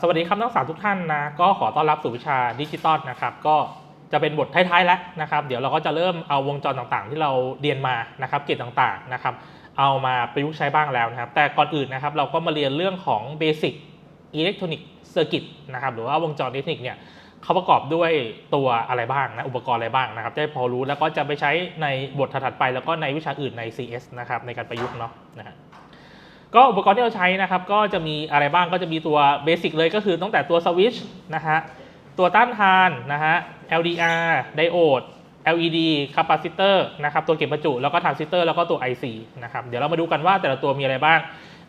สวัสดีครับนักศึกษาทุกท่านนะก็ขอต้อนรับสู่วิชาดิจิตอลนะครับก็จะเป็นบทท้ายๆแล้วนะครับ เดี๋ยวเราก็จะเริ่มเอาวงจรต่างๆ ที่เราเรียนมานะครับเกรดต่างๆนะครับ เอามาประยุกต์ใช้บ้างแล้วนะครับ แต่ก่อนอื่นนะครับเราก็มาเรียนเรื่องของ Basic Electronic Circuit นะครับหรือว่าวงจรอิเล็กทรอนิกส์เนี่ยเขาประกอบด้วยตัวอะไรบ้างนะอุปกรณ์อะไรบ้างนะครับได้พอรู้แล้วก็จะไปใช้ในบทถัดไป แล้วก็ในวิชาอื่นใน CS นะครับในการประยุกต์เนาะนะฮะ ก็อุปกรณ์ที่เราใช้นะครับก็จะมีอะไรบ้างก็จะมีตัวเบสิกเลยก็คือตั้งแต่ตัวสวิตช์นะฮะตัวต้านทานนะฮะ LDR ไดโอด LED คาปาซิเตอร์นะครับตัวเก็บประจุแล้วก็ทรานซิสเตอร์แล้วก็ตัว IC นะครับเดี๋ยวเรามาดูกันว่าแต่ละตัวมีอะไรบ้าง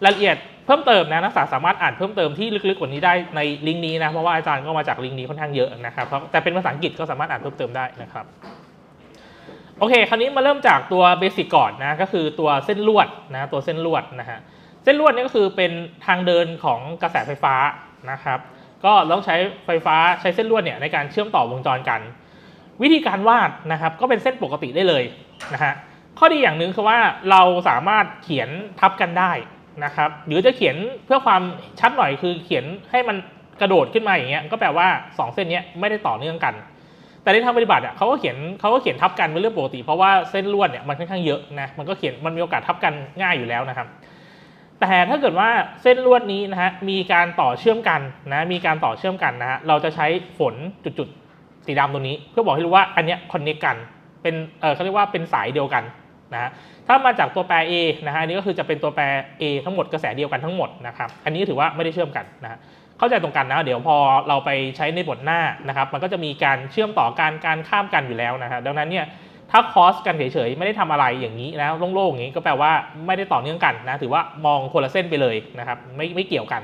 รายละเอียดเพิ่มเติมนะนักศึกษาสามารถอ่านเพิ่มเติมที่ลึกๆกว่านี้ได้ในลิงก์นี้นะเพราะว่าอาจารย์ก็มาจากลิงก์นี้ค่อนข้างเยอะนะครับแต่เป็นภาษาอังกฤษก็สามารถอ่านเพิ่มเติมได้นะครับโอเค คราวนี้มาเริ่มจากตัวเบสิกก่อนนะก็คือตัวเส้นลวดนะตัวเส้นลวดนะฮะ ส้นลวดนี่ก็คือเป็นทางเดินของกระแสไฟฟ้านะครับ ก็ต้องใช้ไฟฟ้าใช้เส้นลวดเนี่ยในการเชื่อมต่อวงจรกัน วิธีการวาดนะครับ ก็เป็นเส้นปกติได้เลยนะฮะข้อดีอย่างหนึ่งคือว่าเราสามารถเขียนทับกันได้นะครับหรือจะเขียนเพื่อความชัดหน่อยคือเขียนให้มันกระโดดขึ้นมาอย่างเงี้ยก็แปลว่าสองเส้นนี้ไม่ได้ต่อเนื่องกัน แต่ในทางปฏิบัติอะเขาก็เขียนเขาก็เขียนทับกันเป็นเรื่องปกติ เพราะว่าเส้นลวดเนี่ยมันค่อนข้างเยอะนะมันก็เขียนมันมีโอกาสทับกันง่ายอยู่แล้วนะครับ แต่ถ้าเกิดว่าเส้นลวดนี้นะฮะมีการต่อเชื่อมกันนะมีการต่อเชื่อมกันนะฮะเราจะใช้ฝนจุดๆสีดำตรงนี้ เพื่อบอกให้รู้ว่าอันเนี้ยคอนเนคกันเป็นเออเขาเรียกว่าเป็นสายเดียวกันนะฮะถ้ามาจากตัวแปร A นะฮะอันนี้ก็คือจะเป็นตัวแปร A ทั้งหมดกระแสเดียวกันทั้งหมดนะครับอันนี้ถือว่าไม่ได้เชื่อมกันนะฮะเข้าใจตรงกันนะเดี๋ยวพอเราไปใช้ในบทหน้านะครับ มันก็จะมีการเชื่อมต่อการการข้ามกันอยู่แล้วนะฮะดังนั้นเนี่ย ถ้าคอสกันเฉยๆ ไม่ได้ทำอะไรอย่างนี้นะโล่งๆอย่างนี้ก็แปลว่าไม่ได้ต่อเนื่องกันนะถือว่ามองคนละเส้นไปเลยนะครับไม่ไม่เกี่ยวกัน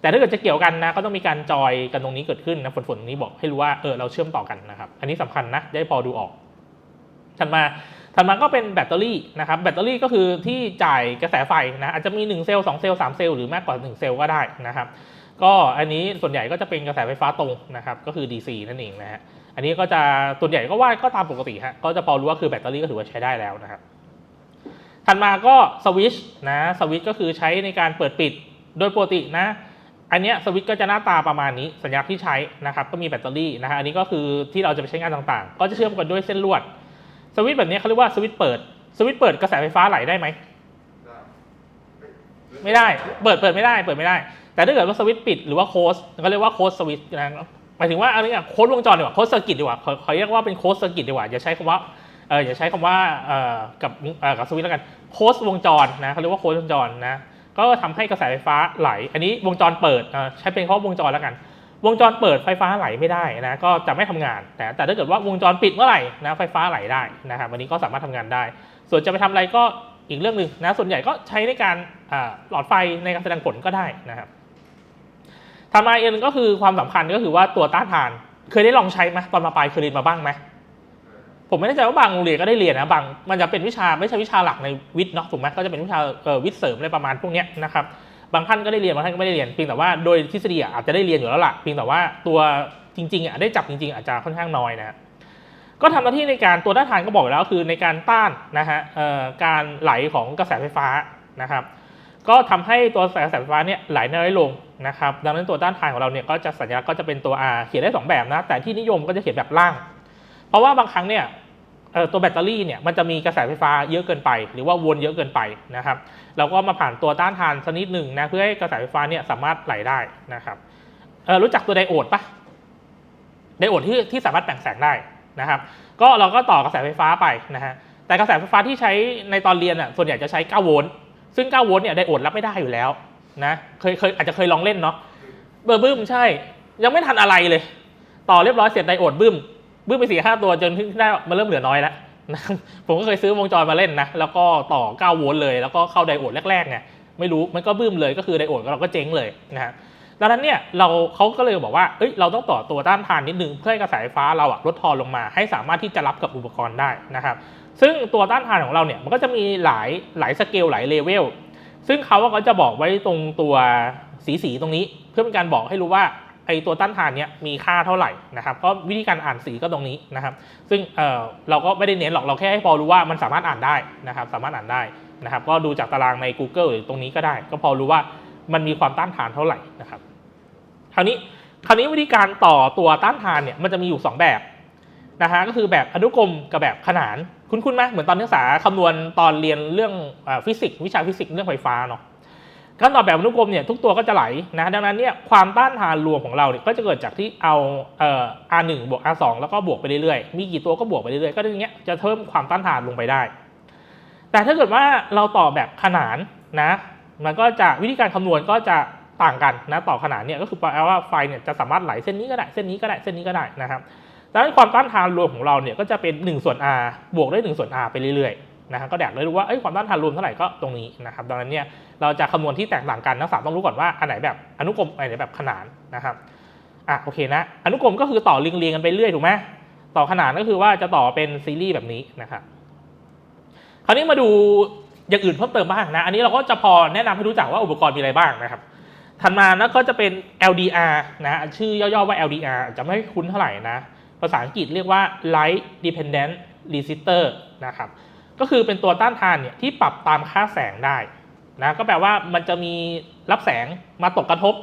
แต่ถ้าเกิดจะเกี่ยวกันนะก็ต้องมีการจอยกันตรงนี้เกิดขึ้นนะฝนๆตรงนี้บอกให้รู้ว่าเออเราเชื่อมต่อกันนะครับอันนี้สำคัญนะได้พอดูออกถัดมาถัดมาก็เป็นแบตเตอรี่นะครับแบตเตอรี่ก็คือที่จ่ายกระแสไฟนะอาจจะมี 1 เซลล์2เซลล์3เซลล์หรือมากกว่า 1 เซลล์ก็ได้นะครับก็อันนี้ส่วนใหญ่ก็จะเป็นกระแสไฟฟ้าตรงนะครับก็คือ DC นั่นเองนะฮะ อันนี้ก็จะส่วนใหญ่ก็ว่าก็ตามปกติฮะก็จะพอรู้ว่าคือแบตเตอรี่ก็ถือว่าใช้ได้แล้วนะครับถัดมาก็สวิตช์นะสวิตช์ก็คือใช้ในการเปิดปิดโดยปกตินะ อันเนี้ยสวิตช์ก็จะหน้าตาประมาณนี้สัญลักษณ์ที่ใช้นะครับก็มีแบตเตอรี่นะฮะอันนี้ก็คือที่เราจะไปใช้งานต่างๆ ก็จะเชื่อมกันด้วยเส้นลวด สวิตช์แบบนี้เขาเรียกว่าสวิตช์เปิด สวิตช์เปิดกระแสไฟฟ้าไหลได้ไหมไม่ได้เปิดเปิดไม่ได้เปิดไม่ได้ แต่ถ้าเกิดว่าสวิตช์ปิดหรือว่าโค้ดก็เรียกว่าโค้ดสวิตช์นะ หมายถึงว่าอันนี้โค้ดวงจรดีกว่าโค้ดเซอร์กิตดีกว่าขอขอเรียกว่าเป็นโค้ดเซอร์กิตดีกว่าอย่าใช้คำว่าเอออย่าใช้คำว่าเอ่อกับเอ่อกับสวิตช์แล้วกันโค้ดวงจรนะเขาเรียกว่าโค้ดวงจรนะก็ทำให้กระแสไฟฟ้าไหล อันนี้วงจรเปิดใช้เป็นข้อวงจรแล้วกัน วงจรเปิดไฟฟ้าไหลไม่ได้นะก็จะไม่ทำงานแต่แต่ถ้าเกิดว่าวงจรปิดเมื่อไหร่นะไฟฟ้าไหลได้นะครับวันนี้ก็สามารถทำงานได้ ส่วนจะไปทำอะไรก็อีกเรื่องหนึ่งนะส่วนใหญ่ก็ใช้ในการหลอดไฟในการแสดงผลก็ได้นะครับ ทำมาเองก็คือความสำคัญก็คือว่าตัวต้านทาน เคยได้ลองใช้ไหมตอนมาปลายเคยเรียนมาบ้างไหมผมไม่แน่ใจว่าบางโรงเรียนก็ได้เรียนนะบางมันจะเป็นวิชาไม่ใช่วิชาหลักในวิทย์เนาะถูกไหมก็จะเป็นวิชาวิทย์เสริมอะไรประมาณพวกนี้นะครับบางท่านก็ได้เรียนบางท่านก็ไม่ได้เรียนเพียงแต่ว่าโดยทฤษฎีอาจจะได้เรียนอยู่แล้วล่ะเพียงแต่ว่าตัวจริงๆอะได้จับจริง ๆ อาจจะค่อนข้างน้อยนะก็ทำหน้าที่ในการตัวต้านทานก็บอกอยู่แล้วคือในการต้านนะฮะการไหลของกระแสไฟฟ้านะครับ ก็ทำให้ตัวกระแสไฟฟ้าเนี่ยไหลน้อยลง นะครับดังนั้นตัวต้านทานของเราเนี่ยก็จะสัญลักษณ์ก็จะเป็นตัว R เขียนได้สองแบบนะ แต่ที่นิยมก็จะเขียนแบบล่าง เพราะว่าบางครั้งเนี่ยตัวแบตเตอรี่เนี่ยมันจะมีกระแสไฟฟ้าเยอะเกินไป หรือว่าวนเยอะเกินไปนะครับเราก็มาผ่านตัวต้านทานสักนิดหนึ่งนะเพื่อให้กระแสไฟฟ้าเนี่ยสามารถไหลได้นะครับรู้จักตัวไดโอดปะไดโอดที่ที่สามารถแบ่งแสงได้นะครับ ก็เราก็ต่อกระแสไฟฟ้าไปนะฮะแต่กระแสไฟฟ้าที่ใช้ในตอนเรียนอะส่วนใหญ่จะใช้ 9 โวลต์ซึ่ง 9 โวลต์เนี่ยไดโอดรับไม่ได้อยู่แล้ว นะเคยเคยอาจจะเคยลองเล่นเนาะเบอร์บึ้มใช่ ยังไม่ทันอะไรเลย ต่อเรียบร้อยเสร็จไดโอดบึ้มบึ้มไปสี่ห้าตัวจนที่ได้มันเริ่มเหลือน้อยแล้วนะผมก็เคยซื้อวงจรมาเล่นนะแล้วก็ต่อ 9 โวลต์เลย แล้วก็เข้าไดโอดแรกๆเนี่ยไม่รู้มันก็บึ้มเลยก็คือไดโอดเราก็เจ๊งเลยนะฮะดังนั้นเนี่ยเราเขาก็เลยบอกว่าเอ้ยเราต้องต่อตัวต้านทานนิดนึงเพื่อให้กระแสไฟฟ้าเราอะลดทอนลงมา ให้สามารถที่จะรับกับอุปกรณ์ได้นะครับซึ่งตัวต้านทานของเราเนี่ยมันก็จะมีหลายหลายสเกลหลายเลเวล ซึ่งเขาก็จะบอกไว้ตรงตัวสีสีๆตรงนี้ เพื่อเป็นการบอกให้รู้ว่าไอตัวต้านทานเนี้ยมีค่าเท่าไหร่นะครับก็วิธีการอ่านสีก็ตรงนี้นะครับ ซึ่งเออเราก็ไม่ได้เน้นหรอกเราแค่ให้พอรู้ว่ามันสามารถอ่านได้นะครับ สามารถอ่านได้นะครับ ก็ดูจากตารางใน Google หรือตรงนี้ก็ได้ ก็พอรู้ว่ามันมีความต้านทานเท่าไหร่นะครับ คราวนี้คราวนี้วิธีการต่อตัวต้านทานเนี่ยมันจะมีอยู่ 2 แบบ นะฮะก็คือแบบอนุกรมกับแบบขนานคุ้นๆไหมเหมือนตอนนักศึกษาคำนวณตอนเรียนเรื่องฟิสิกส์วิชาฟิสิกส์เรื่องไฟฟ้าเนาะการต่อแบบอนุกรมเนี่ยทุกตัวก็จะไหลนะดังนั้นเนี่ยความต้านทานรวมของเราเนี่ยก็จะเกิดจากที่เอาเอ่อ R1 บวก R2 แล้วก็บวกไปเรื่อยๆมีกี่ตัวก็บวกไปเรื่อยๆก็อย่างเงี้ยจะเพิ่มความต้านทานลงไปได้ แต่ถ้าเกิดว่าเราต่อแบบขนานนะมันก็จะวิธีการคำนวณก็จะต่างกันนะต่อขนานเนี่ยก็คือแปลว่าไฟเนี่ยจะสามารถไหลเส้นนี้ก็ได้เส้นนี้ก็ได้เส้นนี้ก็ได้นะครับ ดังนั้นความต้านทานรวมของเราเนี่ยก็จะเป็น1ส่วน r บวกด้วย1ส่วน r ไปเรื่อยๆนะครับก็แดกเลยรู้ว่าเอ้ยความต้านทานรวมเท่าไหร่ก็ตรงนี้นะครับดังนั้นเนี่ยเราจะคำนวณที่แตกต่างกันนักศึกษาต้องรู้ก่อนว่าอันไหนแบบอนุกรมอันไหนแบบขนานนะครับอะโอเคนะอนุกรมก็คือต่อเรียงๆกันไปเรื่อยถูกไหมต่อขนานก็คือว่าจะต่อเป็นซีรีส์แบบนี้นะครับคราวนี้มาดูอย่างอื่นเพิ่มเติมบ้างนะ อันนี้เราก็จะพอแนะนำให้รู้จักว่าอุปกรณ์มีอะไรบ้างนะครับ ถัดมานะก็จะเป็น LDR นะ ชื่อย่อๆว่า LDR จะไม่คุ้นเท่าไหร่นะ ภาษาอังกฤษเรียกว่า Light Dependent Resistor นะครับ ก็คือเป็นตัวต้านทานเนี่ยที่ปรับตามค่าแสงได้นะก็แปลว่ามันจะมีรับแสงมาตกกระทบ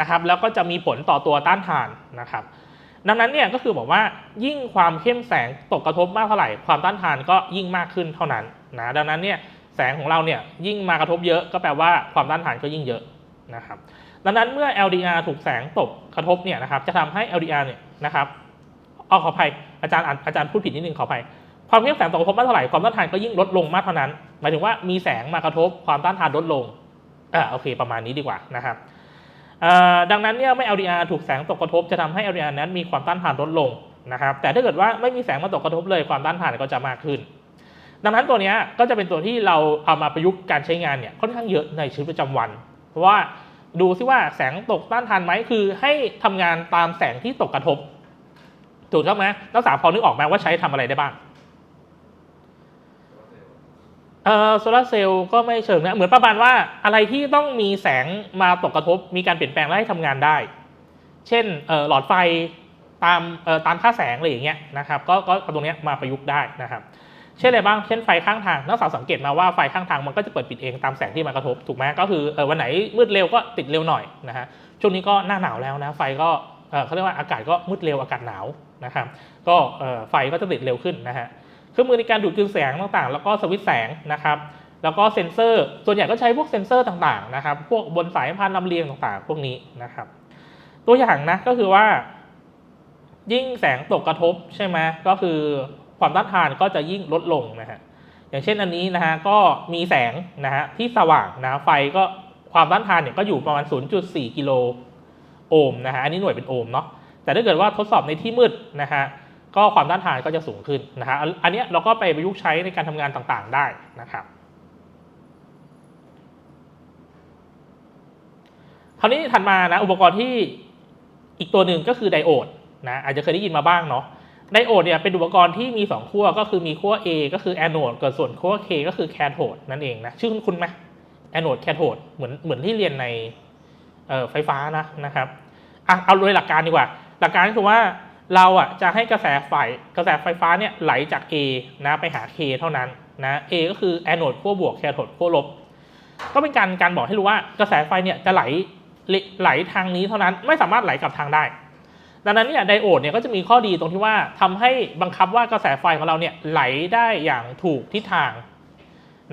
นะครับ แล้วก็จะมีผลต่อตัวต้านทานนะครับ ดังนั้นเนี่ยก็คือบอกว่ายิ่งความเข้มแสงตกกระทบมากเท่าไหร่ ความต้านทานก็ยิ่งมากขึ้นเท่านั้นนะดังนั้นเนี่ยแสงของเราเนี่ยยิ่งมากระทบเยอะก็แปลว่าความต้านทานก็ยิ่งเยอะนะครับดังนั้นเมื่อ LDR ถูกแสงตกกระทบเนี่ยนะครับจะทำให้ LDR เนี่ยนะครับ เอาขออภัยอาจารย์อาจารย์พูดผิดนิดนึงขออภัยความเข้มแสงตกกระทบมากเท่าไหร่ความต้านทานก็ยิ่งลดลงมากเท่านั้น หมายถึงว่ามีแสงมากระทบความต้านทานลดลงอ่าโอเค ประมาณนี้ดีกว่านะครับเอ่อดังนั้นเนี่ยไม่ LDR ถูกแสงตกกระทบจะทำให้ LDR นั้นมีความต้านทานลดลงนะครับแต่ถ้าเกิดว่าไม่มีแสงมาตกกระทบเลยความต้านทานก็จะมากขึ้น ดังนั้นตัวเนี้ยก็จะเป็นตัวที่เราเอามาประยุกต์การใช้งานเนี่ยค่อนข้างเยอะในชีวิตประจำวัน เพราะว่าดูซิว่าแสงตกต้านทานไหมคือให้ทำงานตามแสงที่ตกกระทบ ถูกต้องไหมนักศึกษาพอนึกออกไหมว่าใช้ทำอะไรได้บ้างเอ่อโซลาร์เซลล์ก็ไม่เชิงนะเหมือนประมาณว่าอะไรที่ต้องมีแสงมาตกกระทบ มีการเปลี่ยนแปลงและให้ทำงานได้ เช่นหลอดไฟตามตามค่าแสงอะไรอย่างเงี้ยนะครับก็ก็เอาตรงเนี้ยมาประยุกต์ได้นะครับ เช่นอะไรบ้างเช่นไฟข้างทางนักศึกษาสังเกตมาว่าไฟข้างทางมันก็จะเปิดปิดเองตามแสงที่มากระทบถูกไหมก็คืออวันไหนมืดเร็วก็ติดเร็วหน่อยนะฮะช่วงนี้ก็หน้าหนาวแล้วนะไฟก็เขาเรียกว่าอากาศก็มืดเร็วอากาศหนาว นะครับก็ไฟก็จะติดเร็วขึ้นนะฮะเครื่องมือในการดูดกลืนแสงต่างๆ แล้วก็สวิตช์แสงนะครับแล้วก็เซ็นเซอร์ ส่วนใหญ่ก็ใช้พวกเซ็นเซอร์ต่างๆนะครับ พวกบนสายพานลำเลียงต่างๆ พวกนี้นะครับ ตัวอย่างนะก็คือว่า ยิ่งแสงตกกระทบใช่ไหมก็คือความต้านทานก็จะยิ่งลดลงนะฮะ อย่างเช่นอันนี้นะฮะก็มีแสงนะฮะที่สว่างนะไฟก็ความต้านทานเนี่ยก็อยู่ประมาณ 0.4 กิโลโอห์มนะฮะ อันนี้หน่วยเป็นโอห์มเนาะ แต่ถ้าเกิดว่าทดสอบในที่มืดนะฮะก็ความต้านทานก็จะสูงขึ้นนะฮะอันนี้เราก็ไปประยุกต์ใช้ในการทำงานต่างๆได้นะครับคราวนี้ถัดมานะอุปกรณ์ที่อีกตัวหนึ่งก็คือไดโอดนะอาจจะเคยได้ยินมาบ้างเนาะไดโอดเนี่ยเป็นอุปกรณ์ที่มี 2 ขั้วก็คือมีขั้ว A ก็คือแอนโอดกับส่วนขั้ว K ก็คือแคโทดนั่นเองนะชื่อคุณคุณไหมแอนโอดแคโทดเหมือนเหมือนที่เรียนในไฟฟ้านะนะครับอะเอาโดยหลักการดีกว่า หลักการก็คือว่าเราอะจะให้กระแสไฟกระแสไฟฟ้าเนี่ยไหลจาก A นะไปหา K เท่านั้นนะ A ก็คือแอนโอดขั้วบวกแคโทดขั้วลบ ก็เป็นการการบอกให้รู้ว่ากระแสไฟเนี่ยจะไหลไหลทางนี้เท่านั้นไม่สามารถไหลกลับทางได้ ดังนั้นเนี่ยไดโอดเนี่ยก็จะมีข้อดีตรงที่ว่าทำให้บังคับว่ากระแสไฟของเราเนี่ยไหลได้อย่างถูกทิศทาง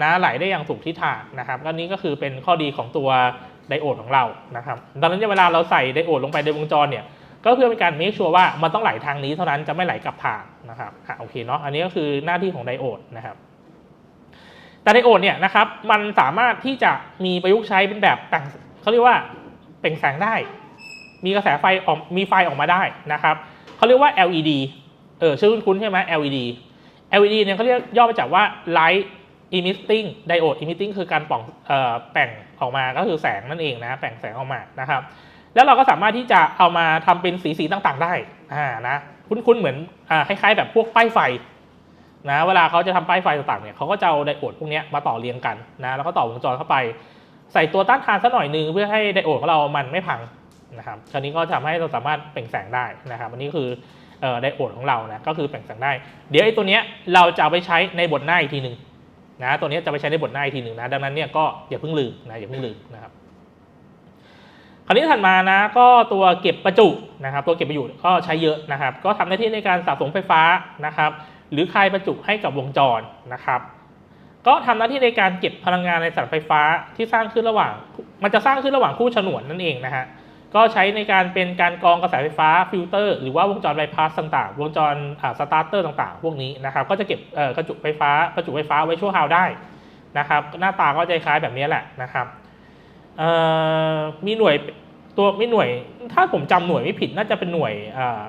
นะไหลได้อย่างถูกทิศทางนะครับก็นี้ก็คือเป็นข้อดีของตัวไดโอดของเรานะครับ ดังนั้นเวลาเราใส่ไดโอดลงไปในวงจรเนี่ย ก็เพื่อเป็นการเมคชัวร์ว่ามันต้องไหลทางนี้เท่านั้นจะไม่ไหลกลับทางนะครับอะโอเคเนาะอันนี้ก็คือหน้าที่ของไดโอดนะครับแต่ไดโอดเนี่ยนะครับมันสามารถที่จะมีประยุกต์ใช้เป็นแบบแต่งเขาเรียกว่าเปล่งแสงได้ มีกระแสไฟออกมีไฟออกมาได้นะครับเขาเรียกว่า LED เออชื่อคุ้นใช่ไหม LED LED เนี่ยเขาเรียกย่อมาจากว่า Light Emitting Diode Emitting คือการปล่องเอ่อแป่งออกมาก็คือแสงนั่นเองนะแป่งแสงออกมานะครับ แล้วเราก็สามารถที่จะเอามาทำเป็นสีสีต่างๆ ได้อ่านะคุ้นๆเหมือนอ่าคล้ายๆ แบบพวกป้ายไฟนะเวลาเขาจะทำป้ายไฟต่างๆเนี่ยเขาก็จะเอาไดโอดพวกนี้มาต่อเรียงกันนะแล้วก็ต่อวงจรเข้าไป ใส่ตัวต้านทานสักหน่อยนึงเพื่อให้ไดโอดของเรามันไม่พังนะครับคราวนี้ก็ทำให้เราสามารถเปล่งแสงได้นะครับอันนี้คือไดโอดของเรานะก็คือเปล่งแสงได้ เดี๋ยวไอ้ตัวเนี้ยเราจะเอาไปใช้ในบทหน้าอีกทีหนึ่งนะตัวเนี้ยจะไปใช้ในบทหน้าอีกทีหนึ่งนะดังนั้นเนี่ยก็อย่าเพิ่งลืมนะอย่าเพิ่งลืมนะครับ ราวนี้ถัดมานะก็ตัวเก็บประจุนะครับ ตัวเก็บประจุก็ใช้เยอะนะครับ ก็ทำหน้าที่ในการสะสมไฟฟ้านะครับ หรือคลายประจุให้กับวงจรนะครับ ก็ทำหน้าที่ในการเก็บพลังงานในสายไฟฟ้าที่สร้างขึ้นระหว่าง มันจะสร้างขึ้นระหว่างคู่ฉนวนนั่นเองนะฮะก็ใช้ในการเป็นการกรองกระแสไฟฟ้าฟิลเตอร์หรือว่าวงจรไบพาสต่างๆ วงจรสตาร์เตอร์ต่างๆ พวกนี้นะครับ ก็จะเก็บกระจุไฟฟ้า ประจุไฟฟ้าไว้ชั่วคราวได้นะครับ หน้าตาก็จะคล้ายแบบนี้แหละนะครับ มีหน่วยตัวไม่หน่วย ถ้าผมจำหน่วยไม่ผิดน่าจะเป็นหน่วยเอ่อ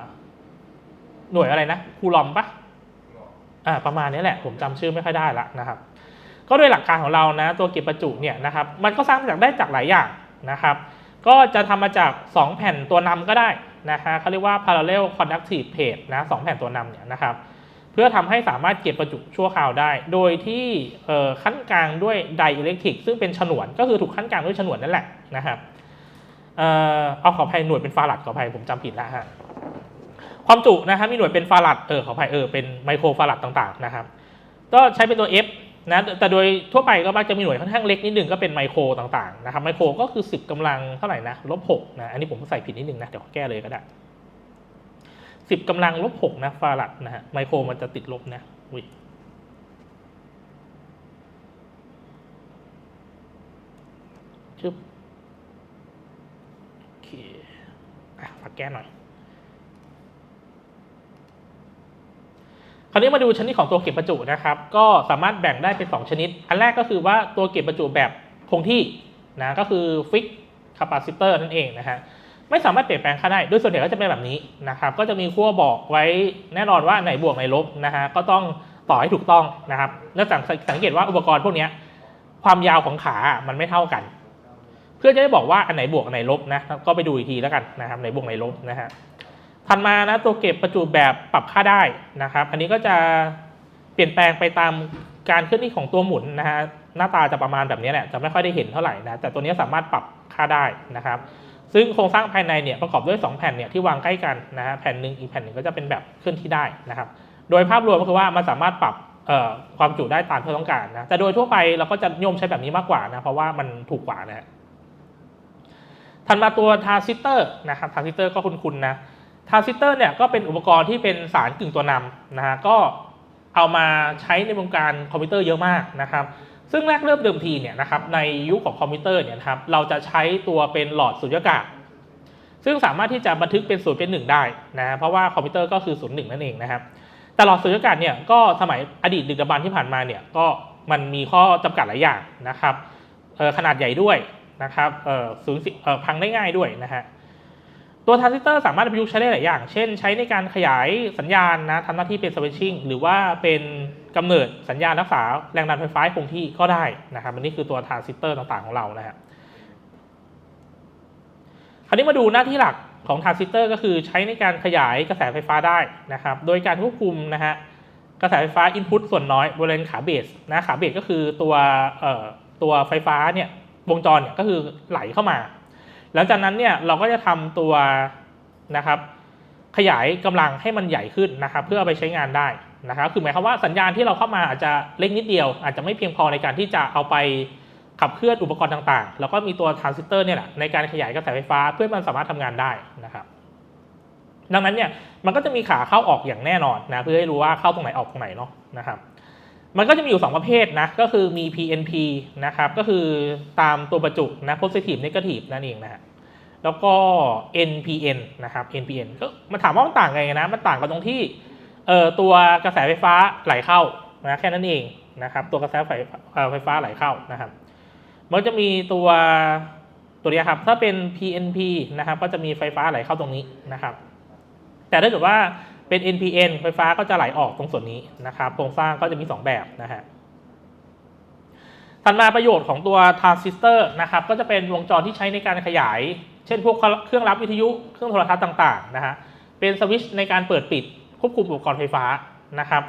หน่วยอะไรนะคูลอมปะอ่าประมาณนี้แหละ ผมจำชื่อไม่ค่อยได้ละนะครับ ก็โดยหลักการของเรานะ ตัวเก็บประจุเนี่ยนะครับ มันก็สร้างมาจากได้จากหลายอย่างนะครับ ก็จะทำมาจาก 2 แผ่นตัวนำก็ได้นะฮะเขาเรียกว่า parallel conductive plate นะสองแผ่นตัว นำเนี่ยนะครับ เพื่อทำให้สามารถเก็บประจุชั่วคราวได้ โดยที่ขั้นกลางด้วยไดอิเล็กทริก ซึ่งเป็นฉนวน ก็คือถูกขั้นกลางด้วยฉนวนนั่นแหละนะครับเอาขออภัยหน่วยเป็นฟารัดขออภัยผมจำผิดแล้วฮะความจุนะครับมีหน่วยเป็นฟารัดเออขออภัยเออเป็นไมโครฟารัดต่างๆนะครับ ก็ใช้เป็นตัว F นะแต่โดยทั่วไปก็มักจะมีหน่วยค่อนข้างเล็กนิดนึงก็เป็นไมโครต่างๆนะครับไมโครก็คือ 10กำลังเท่าไหร่นะลบหกนะอันนี้ผมใส่ผิดนิดนึงนะเดี๋ยวแก้เลยก็ได้ สิบกำลังลบหกนะฟารัดนะฮะไมโครมันจะติดลบนะอุ้ยชึบโอเคอะฝากแก้หน่อย คราวนี้มาดูชนิดของตัวเก็บประจุนะครับ ก็สามารถแบ่งได้เป็น 2 ชนิด อันแรกก็คือว่าตัวเก็บประจุแบบคงที่นะก็คือฟิกคาปาซิเตอร์นั่นเองนะฮะ ไม่สามารถเปลี่ยนแปลงค่าได้โดยส่วนใหญ่ก็จะเป็นแบบนี้นะครับก็จะมีขั้วบอกไว้แน่นอนว่าไหนบวกไหนลบนะฮะก็ต้องต่อให้ถูกต้องนะครับเนื่องจากสังเกตว่าอุปกรณ์พวกนี้ความยาวของขา มันไม่เท่ากัน เพื่อจะได้บอกว่าอันไหนบวกอันไหนลบนะก็ไปดูอีกทีแล้วกันนะครับไหนบวกไหนลบนะฮะถัดมานะตัวเก็บประจุแบบปรับค่าได้นะครับ อันนี้ก็จะเปลี่ยนแปลงไปตามการเคลื่อนที่ของตัวหมุนนะฮะหน้าตาจะประมาณแบบนี้แหละจะไม่ค่อยได้เห็นเท่าไหร่นะแต่ตัวนี้สามารถปรับค่าได้นะครับ ซึ่งโครงสร้างภายในเนี่ยประกอบด้วย 2 แผ่นเนี่ยที่วางใกล้กันนะฮะแผ่นหนึ่งอีกแผ่นหนึ่งก็จะเป็นแบบเคลื่อนที่ได้นะครับ โดยภาพรวมก็คือว่ามันสามารถปรับความจุได้ตามที่ต้องการนะแต่โดยทั่วไปเราก็จะนิยมใช้แบบนี้มากกว่านะเพราะว่ามันถูกกว่านะฮะถัดมาตัวทรานซิสเตอร์นะครับทรานซิสเตอร์ก็คุ้นๆนะทรานซิสเตอร์เนี่ยก็เป็นอุปกรณ์ที่เป็นสารกึ่งตัวนำนะฮะก็เอามาใช้ในวงการคอมพิวเตอร์เยอะมากนะครับ ซึ่งแรกเริ่มเดิมทีเนี่ยนะครับในยุคของคอมพิวเตอร์เนี่ยนะครับเราจะใช้ตัวเป็นหลอดสุญญากาศ ซึ่งสามารถที่จะบันทึกเป็นศูนย์เป็นหนึ่งได้นะเพราะว่าคอมพิวเตอร์ก็คือศูนย์หนึ่งนั่นเองนะครับแต่หลอดสุญญากาศเนี่ยก็สมัยอดีตดึกดำบรรที่ผ่านมาเนี่ยก็มันมีข้อจำกัดหลายอย่างนะครับขนาดใหญ่ด้วยนะครับพังได้ง่ายด้วยนะฮะ ตัวทรานซิสเตอร์สามารถประยุกต์ใช้ได้หลายอย่าง เช่น ใช้ในการขยายสัญญาณนะทำหน้าที่เป็นสวิตชิ่งหรือว่าเป็นกำเนิดสัญญาณรักษาแรงดันไฟฟ้าคงที่ก็ได้นะครับอันนี้คือตัวทรานซิสเตอร์ต่างๆของเรานะฮะคราวนี้มาดูหน้าที่หลักของทรานซิสเตอร์ก็คือใช้ในการขยายกระแสไฟฟ้าได้นะครับ โดยการควบคุมนะฮะกระแสไฟฟ้าอินพุตส่วนน้อยบริเวณขาเบสนะขาเบสก็คือตัวเอ่อตัวไฟฟ้าเนี่ยวงจรเนี่ยก็คือไหลเข้ามา หลังจากนั้นเนี่ยเราก็จะทำตัวนะครับขยายกำลังให้มันใหญ่ขึ้นนะครับ เพื่อเอาไปใช้งานได้นะครับ คือหมายความว่าสัญญาณที่เราเข้ามาอาจจะเล็กนิดเดียว อาจจะไม่เพียงพอในการที่จะเอาไปขับเคลื่อนอุปกรณ์ต่างๆ แล้วก็มีตัวทรานซิสเตอร์เนี่ยแหละในการขยายกระแสไฟฟ้าเพื่อมันสามารถทำงานได้นะครับ ดังนั้นเนี่ยมันก็จะมีขาเข้าออกอย่างแน่นอนนะเพื่อให้รู้ว่าเข้าตรงไหนออกตรงไหนเนาะนะครับ มันก็จะมีอยู่ 2 ประเภทนะ ก็คือมี PNP นะครับ ก็คือตามตัวประจุนะ positive negative นั่นเองนะฮะ แล้วก็ NPN นะครับ NPN ก็มาถามว่ามันต่างไงนะ มันต่างกันตรงที่เอ่อตัวกระแสไฟฟ้าไหลเข้านะแค่นั้นเองนะครับ ตัวกระแสไฟไฟฟ้าไหลเข้านะครับ มันจะมีตัวตัวนี้ครับ ถ้าเป็น PNP นะครับ ก็จะมีไฟฟ้าไหลเข้าตรงนี้นะครับ แต่ถ้าเกิดว่า เป็น NPN ไฟฟ้าก็จะไหลออกตรงส่วนนี้นะครับโครงสร้างก็จะมี 2 แบบนะฮะถัดมาประโยชน์ของตัวทรานซิสเตอร์นะครับก็จะเป็นวงจรที่ใช้ในการขยาย เช่นพวกเครื่องรับวิทยุเครื่องโทรทัศน์ต่างๆนะฮะเป็นสวิตช์ในการเปิดปิดควบคุมอุปกรณ์ไฟฟ้านะครับ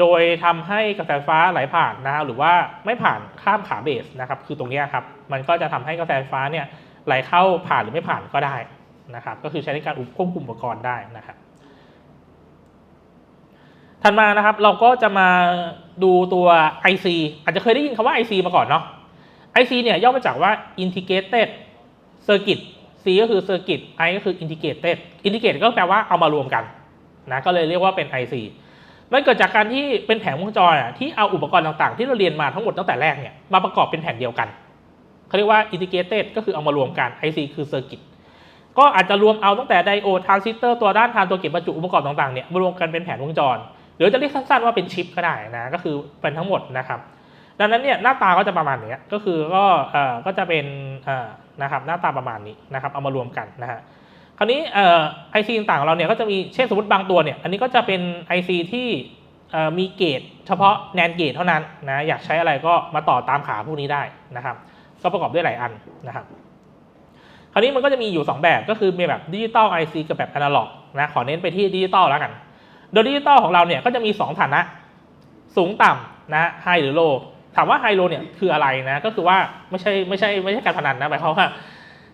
โดยทำให้กระแสไฟฟ้าไหลผ่านนะฮะหรือว่าไม่ผ่านข้ามขาเบสนะครับคือตรงนี้ครับมันก็จะทำให้กระแสไฟฟ้าเนี่ยไหลเข้าผ่านหรือไม่ผ่านก็ได้นะครับก็คือใช้ในการควบคุมอุปกรณ์ได้นะครับ ถัดมานะครับเราก็จะมาดูตัว IC อาจจะเคยได้ยินคำว่า IC มาก่อนเนาะ IC เนี่ยย่อมาจากว่า Integrated Circuit C ก็คือ circuit I ก็คือ integrated integrated ก็แปลว่าเอามารวมกันนะก็เลยเรียกว่าเป็น IC มันเกิดจากการที่เป็นแผงวงจรอะที่เอาอุปกรณ์ต่างๆ ที่เราเรียนมาทั้งหมดตั้งแต่แรกเนี่ยมาประกอบเป็นแผ่นเดียวกันเขาเรียกว่า integrated ก็คือเอามารวมกัน IC คือ circuit ก็อาจจะรวมเอาตั้งแต่ไดโอดทรานซิสเตอร์ตัวด้านทานตัวเก็บบรรจุอุปกรณ์ต่างๆเนี่ยมารวมกันเป็นแผงวงจร หรือจะเรียกสั้นๆว่าเป็นชิปก็ได้นะก็คือเป็นทั้งหมดนะครับดังนั้นเนี่ยหน้าตาก็จะประมาณนี้ก็คือก็เอ่อก็จะเป็นเอ่อนะครับหน้าตาประมาณนี้นะครับเอามารวมกันนะฮะคราวนี้เอ่อไอซีต่างๆของเราเนี่ยก็จะมีเช่นสมมติบางตัวเนี่ยอันนี้ก็จะเป็น IC ที่เอ่อมีเกตเฉพาะแนนเกตเท่านั้นนะอยากใช้อะไรก็มาต่อตามขาพวกนี้ได้นะครับ ก็ประกอบด้วยหลายอันนะครับ คราวนี้มันก็จะมีอยู่ 2 แบบก็คือมีแบบดิจิตอล IC กับแบบอนาล็อกนะขอเน้นไปที่ดิจิตอลแล้วกัน โดยดิจิตอลของเราเนี่ยก็จะมี 2 ฐานะ สูงต่ำนะไฮหรือโลถามว่าไฮโลเนี่ยคืออะไรนะ ก็คือว่าไม่ใช่ไม่ใช่ไม่ใช่การพนันนะหมายความว่า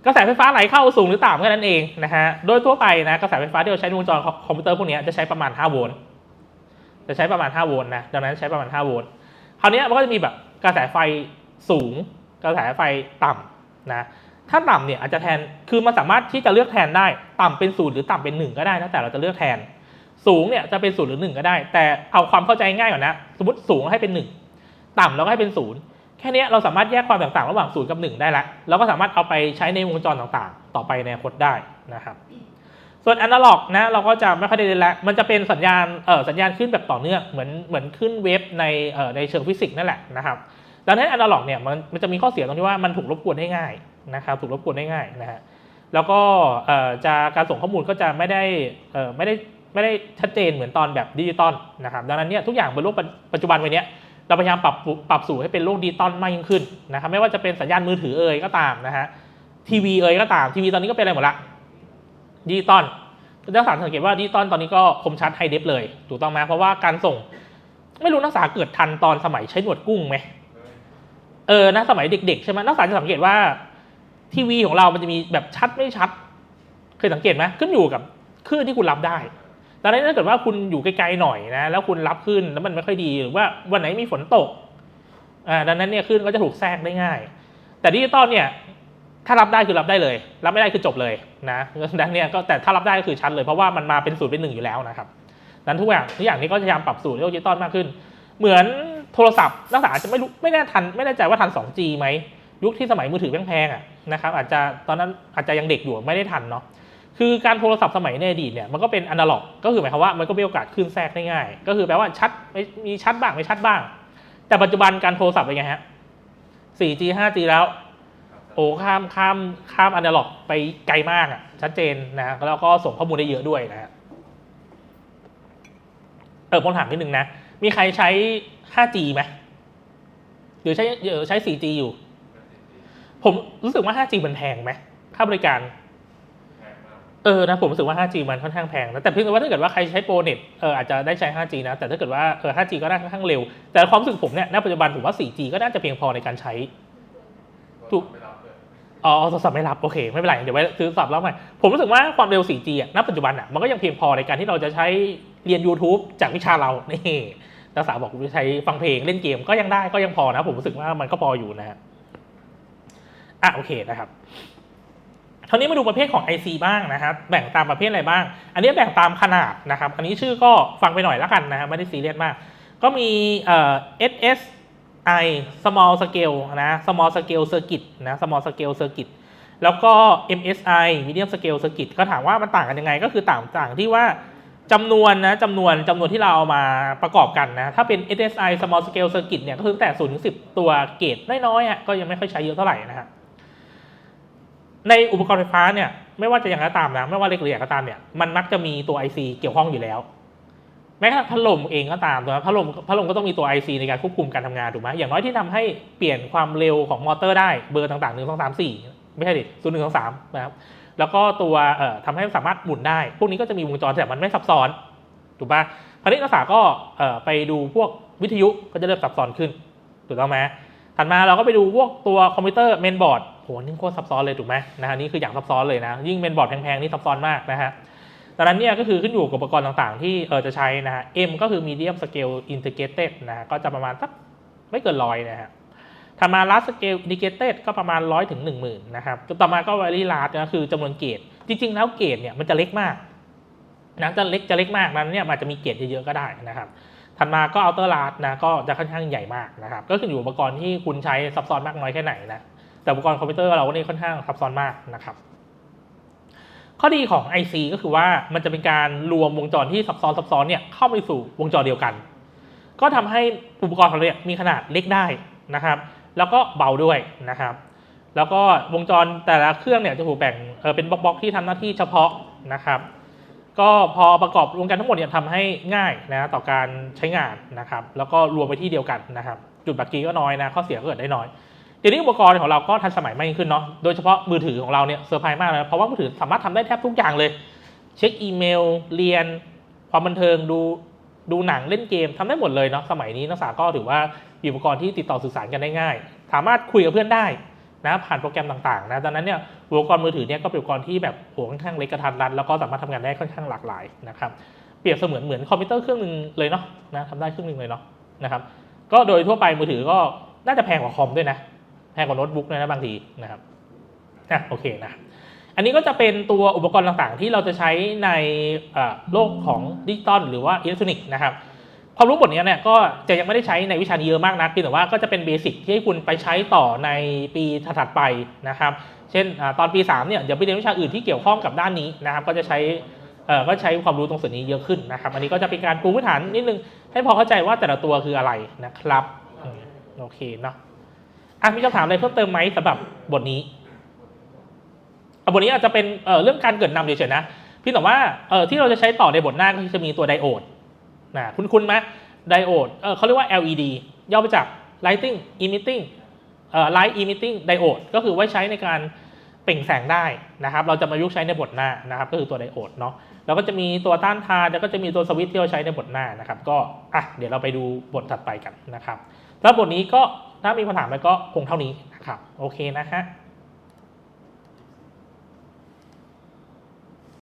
กระแสไฟฟ้าไหลเข้าสูงหรือต่ำแค่นั้นเองนะฮะโดยทั่วไปนะกระแสไฟฟ้าที่เราใช้ในวงจรคอมพิวเตอร์พวกนี้จะใช้ประมาณ 5 โวลต์จะใช้ประมาณ 5 โวลต์นะดังนั้นใช้ประมาณ 5 โวลต์คราวนี้มันก็จะมีแบบกระแสไฟสูง กระแสไฟต่ำนะถ้าต่ำเนี่ยอาจจะแทนคือมันสามารถที่จะเลือกแทนได้ ต่ำเป็นศูนย์หรือต่ำเป็นหนึ่งก็ได้นะแต่เราจะเลือกแทน สูงเนี่ยจะเป็นศูนย์หรือหนึ่งก็ได้ แต่เอาความเข้าใจง่ายก่อนนะ สมมติสูงให้เป็นหนึ่งต่ำเราก็ให้เป็นศูนย์แค่นี้เราสามารถแยกความต่างระหว่างศูนย์กับหนึ่งได้ละเราก็สามารถเอาไปใช้ในวงจรต่างๆ ต่อไปในอนาคตได้นะครับส่วนอนาล็อกนะเราก็จะไม่ค่อยได้เรียนล้วมันจะเป็นสัญญาณเออสัญญาณขึ้นแบบต่อเนื่องเหมือนเหมือนขึ้นเวฟในเออในเชิงฟิสิกส์นั่นแหละนะครับดังนั้นอนาล็อกเนี่ยมันมันจะมีข้อเสียตรงที่ว่ามันถูกรบกวนได้ง่ายนะครับถูกรบกวนได้ง่ายนะฮะแล้วก็เอ่อจะการส่งข้อมูลก็จะไม่ได้เอ่อไม่ได้ ไม่ได้ชัดเจนเหมือนตอนแบบดิจิตอลนะครับดังนั้นเนี่ยทุกอย่างบนโลกปัจจุบันวันนี้เราพยายามปรับปรับสู่ให้เป็นโลกดิจิตอลมากยิ่งขึ้นนะครับไม่ว่าจะเป็นสัญญาณมือถือเอ่ยก็ตามนะฮะทีวีเอ่ยก็ตามทีวีตอนนี้ก็เป็นอะไรหมดละดิจิตอลนักศึกษาสังเกตว่าดิจิตอลตอนนี้ก็คมชัดไฮเดฟเลยถูกต้องไหมเพราะว่าการส่ง ไม่รู้นักศึกษาเกิดทันตอนสมัยใช้หนวดกุ้งไหมเออนะสมัยเด็กๆใช่ไหมนักศึกษาจะสังเกตว่าทีวีของเรามันจะมีแบบชัดไม่ชัด เคยสังเกตไหมขึ้นอยู่กับคลื่นที่คุณรับได้ ดังนั้นถ้าเกิดว่าคุณอยู่ไกลๆหน่อยนะ แล้วคุณรับคลื่นแล้วมันไม่ค่อยดีหรือว่าวันไหนมีฝนตกอ่าดังนั้นเนี่ยคลื่นก็จะถูกแทรกได้ง่าย แต่ดิจิตอลเนี่ยถ้ารับได้คือรับได้เลย รับไม่ได้คือจบเลยนะดังนั้นเนี่ยก็แต่ถ้ารับได้ก็คือชัดเลยเพราะว่ามันมาเป็นศูนย์เป็นหนึ่งอยู่แล้วนะครับนั้นทุกอย่างทุกอย่างนี้ก็พยายามปรับสู่โลกดิจิตอลมากขึ้น เหมือนโทรศัพท์นักศึกษาจจะไม่รู้ไม่แน่ทันไม่แน่ใจว่าทัน 2G ไหมยุคที่สมัยมือถือแพงๆอะนะครับอาจจะตอนนั้นอาจจะยังเด็กอยู่ไม่ได้ทันเนาะ คือการโทรศัพท์สมัยในอดีตเนี่ยมันก็เป็นอนาล็อก ก็คือหมายความว่ามันก็มีโอกาสขึ้นแทรกได้ง่าย ก็คือแปลว่าชัดไม่มีชัดบ้างไม่ชัดบ้าง แต่ปัจจุบันการโทรศัพท์เป็นไงฮะ 4G 5G แล้วโอ้ข้ามข้ามข้ามอนาล็อกไปไกลมากอะชัดเจนนะแล้วก็ส่งข้อมูลได้เยอะด้วยนะฮะเออผมถามนิดนึงนะ มีใครใช้ 5G ไหมหรือใช้เออใช้ 4G อยู่ ผมรู้สึกว่า 5G มันแพงไหมค่าบริการ เออนะผมรู้สึกว่า 5G มันค่อนข้างแพงนะแต่เพียงแต่ว่าถ้าเกิดว่าใครใช้โปรเน็ตเอออาจจะได้ใช้ 5G นะ แต่ถ้าเกิดว่าเออ 5G ก็ได้ค่อนข้างเร็ว แต่ความรู้สึกผมเนี่ยณปัจจุบันผมว่า 4G ก็น่าจะเพียงพอในการใช้ถูกอ๋อโทรศัพท์ไม่รับโอเคไม่เป็นไรเดี๋ยวไว้ซื้อโทรศัพท์แล้วใหม่ผมรู้สึกว่าความเร็ว 4G อะณปัจจุบันอะมันก็ยังเพียงพอในการที่เราจะใช้เรียน YouTube จากวิชาเรานี่นักศึกษาบอกใช้ฟังเพลงเล่นเกมก็ยังได้ก็ยังพอนะ ผมรู้สึกว่ามันก็พออยู่นะฮะอะโอเคนะครับ คราวนี้มาดูประเภทของ IC บ้างนะครับแบ่งตามประเภทอะไรบ้าง อันนี้แบ่งตามขนาดนะครับ อันนี้ชื่อก็ฟังไปหน่อยแล้วกันนะครับไม่ได้ซีเรียสมาก ก็มีเอ่อ SS I small scale นะ small scale circuit นะ small scale circuit แล้วก็ MSI medium scale circuit ก็ถามว่ามันต่างกันยังไง ก็คือต่างต่างที่ว่าจำนวนนะจำนวนจำนวนที่เราเอามาประกอบกันนะ ถ้าเป็น SSI small scale circuit เนี่ยก็คือตั้งแต่0ถึง10ตัวเกตน้อยๆอะก็ยังไม่ค่อยใช้เยอะเท่าไหร่นะฮะ ในอุปกรณ์ไฟฟ้าเนี่ยไม่ว่าจะอย่างไรก็ตามนะไม่ว่าเล็กหรือใหญ่ก็ตามเนี่ยมันมักจะมีตัว IC เกี่ยวข้องอยู่แล้วแม้กระทั่งพัดลมเองก็ตามตัวพัดลมพัดลมก็ต้องมีตัว IC ในการควบคุมการทำงานถูกไหมอย่างน้อยที่ทำให้เปลี่ยนความเร็วของมอเตอร์ได้เบอร์ต่างๆหนึ่งสองสามสี่ไม่ใช่ดิศูนย์หนึ่งสองสามนะครับแล้วก็ตัวเอ่อทำให้สามารถหมุนได้ พวกนี้ก็จะมีวงจรแต่มันไม่ซับซ้อนถูกปะคราวนี้นักศึกษาก็เอ่อไปดูพวกวิทยุก็จะเริ่มซับซ้อนขึ้นถูกต้องไหมถัดมาเราก็ไปดูพวกตัวคอมพิวเตอร์เมนบอร์ด โหนี่โคตรซับซ้อนเลยถูกไหมนะฮะนี่คืออย่างซับซ้อนเลยนะ ยิ่งเมนบอร์ดแพงๆนี่ซับซ้อนมากนะฮะดังนั้นเนี่ยก็คือขึ้นอยู่กับอุปกรณ์ต่างๆ ที่เออจะใช้นะฮะ M ก็คือ medium scale integrated นะฮะก็จะประมาณสักไม่เกินร้อยนะฮะถัดมา large scale indicated ก็ประมาณ100ถึง10,000นนะครับ ต่อมาก็ very large ก็คือจำนวนเกตจริง ๆ แล้วเกตเนี่ยมันจะเล็กมากนะจะเล็กจะเล็กมากนั้นเนี่ยมันจะมีเกตเยอะๆก็ได้นะครับ ถัดมาก็ outer large นะก็จะค่อนข้างใหญ่มากนะครับ ก็ขึ้นอยู่อุปกรณ์ที่คุณใช้ซับซ้อนมากน้อยแค่ไหนนะ แต่อุปกรณ์คอมพิวเตอร์เราเนี่ยค่อนข้างซับซ้อนมากนะครับข้อดีของ IC ก็คือว่ามันจะเป็นการรวมวงจรที่ซับซ้อนซับซ้อนเนี่ยเข้าไปสู่วงจรเดียวกัน ก็ทำให้อุปกรณ์ของเราเนี่ยมีขนาดเล็กได้นะครับ แล้วก็เบาด้วยนะครับ แล้วก็วงจรแต่ละเครื่องเนี่ยจะถูกแบ่งเเป็นบล็อกๆที่ทำหน้าที่เฉพาะนะครับ ก็พอประกอบรวมกันทั้งหมดเนี่ยทำให้ง่ายนะต่อการใช้งานนะครับ แล้วก็รวมไปที่เดียวกันนะครับ จุดบักกี้ก็น้อยนะข้อเสียก็เกิดได้น้อย เดี๋ยวนี้อุปกรณ์ของเราก็ทันสมัยมากยิ่งขึ้นเนาะ โดยเฉพาะมือถือของเราเนี่ยเซอร์ไพรส์มากเลยเพราะว่ามือถือสามารถทำได้แทบทุกอย่างเลย เช็คอีเมล เรียน ความบันเทิง ดู ดูหนัง เล่นเกมทำได้หมดเลยเนาะ สมัยนี้นักศึกษาก็ถือว่ามีอุปกรณ์ที่ติดต่อสื่อสารกันได้ง่าย สามารถคุยกับเพื่อนได้นะผ่านโปรแกรมต่างๆนะดังนั้นเนี่ยอุปกรณ์มือถือเนี่ยก็เป็นอุปกรณ์ที่แบบโหค่อนข้างเล็กกระทัดรัดแล้วก็สามารถทำงานได้ค่อนข้างหลากหลายนะครับ เปรียบเสมือนเหมือนคอมพิวเตอร์เครื่องหนึ่งเลยเนาะนะทำได้เครื่องหนึ่งเลยเนาะนะครับ ก็โดยทั่วไปมือถือก็น่าจะแพงกว่าคอมด้วยนะ แพงกว่าโน้ตบุ๊กด้วยนะบางทีนะครับอะโอเคนะอันนี้ก็จะเป็นตัวอุปกรณ์ต่างๆ ที่เราจะใช้ในโลกของดิจิตอลหรือว่าอิเล็กทรอนิกส์นะครับความรู้บทนี้เนี่ยก็จะยังไม่ได้ใช้ในวิชานี้เยอะมากนักเพียงแต่ว่าก็จะเป็นเบสิกที่ให้คุณไปใช้ต่อในปีถัดๆไปนะครับ เช่นตอนปี3เนี่ยเดี๋ยวไปเรียนวิชาอื่นที่เกี่ยวข้องกับด้านนี้นะครับ ก็จะใช้ก็ใช้ความรู้ตรงส่วนนี้เยอะขึ้นนะครับ อันนี้ก็จะเป็นการปูพื้นฐานนิดนึงให้พอเข้าใจว่าแต่ละตัวคืออะไรนะครับโอเคเนาะ อะมีคำถามอะไรเพิ่มเติมไหมสำหรับบทนี้อะบทนี้อาจจะเป็นเเรื่องการเกิดนำเฉยๆนะพี่แต่ว่าเออที่เราจะใช้ต่อในบทหน้าก็จะมีตัวไดโอดนะคุณคุณไหมไดโอดเออเขาเรียกว่า LED ย่อมาจาก lighting emitting เอ่อ light emitting diode ก็คือไว้ใช้ในการเปล่งแสงได้นะครับ เราจะมายุกใช้ในบทหน้านะครับ ก็คือตัวไดโอดเนาะแล้วก็จะมีตัวต้านทานแล้วก็จะมีตัวสวิตช์ที่เราใช้ในบทหน้านะครับ ก็อะเดี๋ยวเราไปดูบทถัดไปกันนะครับแล้วบทนี้ก็ ถ้ามีคำถามอะไรก็คงเท่านี้นะครับ โอเคนะฮะ